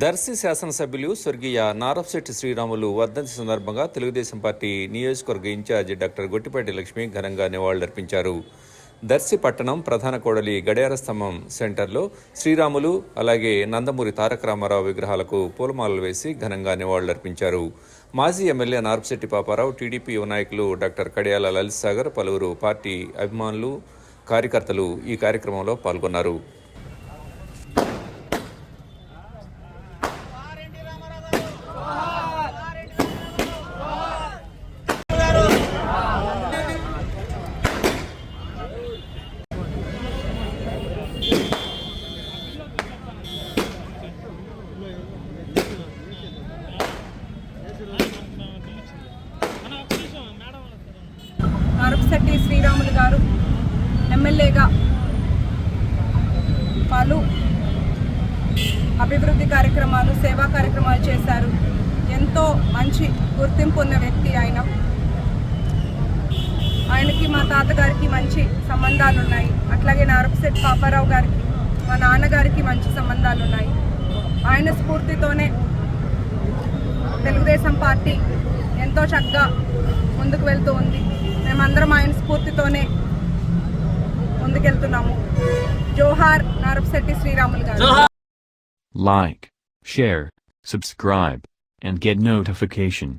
Darsi శాసనసభ్యులు స్వర్గీయ నారప్శెట్టి శ్రీరాములు వర్ధంతి సందర్భంగా తెలుగుదేశం పార్టీ నియోజకవర్గ ఇన్ఛార్జి డాక్టర్ గొట్టిపాటి లక్ష్మి ఘనంగా నివాళులర్పించారు. దర్శి పట్టణం ప్రధాన కోడలి గడియార స్తంభం సెంటర్లో శ్రీరాములు అలాగే నందమూరి తారక రామారావు విగ్రహాలకు పూలమాలలు వేసి ఘనంగా నివాళులర్పించారు. మాజీ ఎమ్మెల్యే నారపశెట్టి పాపారావు టీడీపీ యువ నాయకులు డాక్టర్ కడియాల లలిత్ సాగర్ పలువురు పార్టీ అభిమానులు కార్యకర్తలు ఈ కార్యక్రమంలో పాల్గొన్నారు. నరపశెట్టి శ్రీరాములు గారు ఎమ్మెల్యేగా పలు అభివృద్ధి కార్యక్రమాలు సేవా కార్యక్రమాలు చేశారు. ఎంతో మంచి గుర్తింపు ఉన్న వ్యక్తి ఆయన. ఆయనకి మా తాతగారికి మంచి సంబంధాలు ఉన్నాయి. అట్లాగే నారపశెట్టి పాపారావు గారికి మా నాన్నగారికి మంచి సంబంధాలు ఉన్నాయి. ఆయన స్ఫూర్తితోనే తెలుగుదేశం పార్టీ ఎంతో చక్కగా ముందుకు వెళ్తూ ఉంది. మేమందరం ఆయన స్ఫూర్తితోనే ముందుకెళ్తున్నాము జోహార్ నారపశెట్టి శ్రీరాములు గారు Like, share, subscribe, and get notification.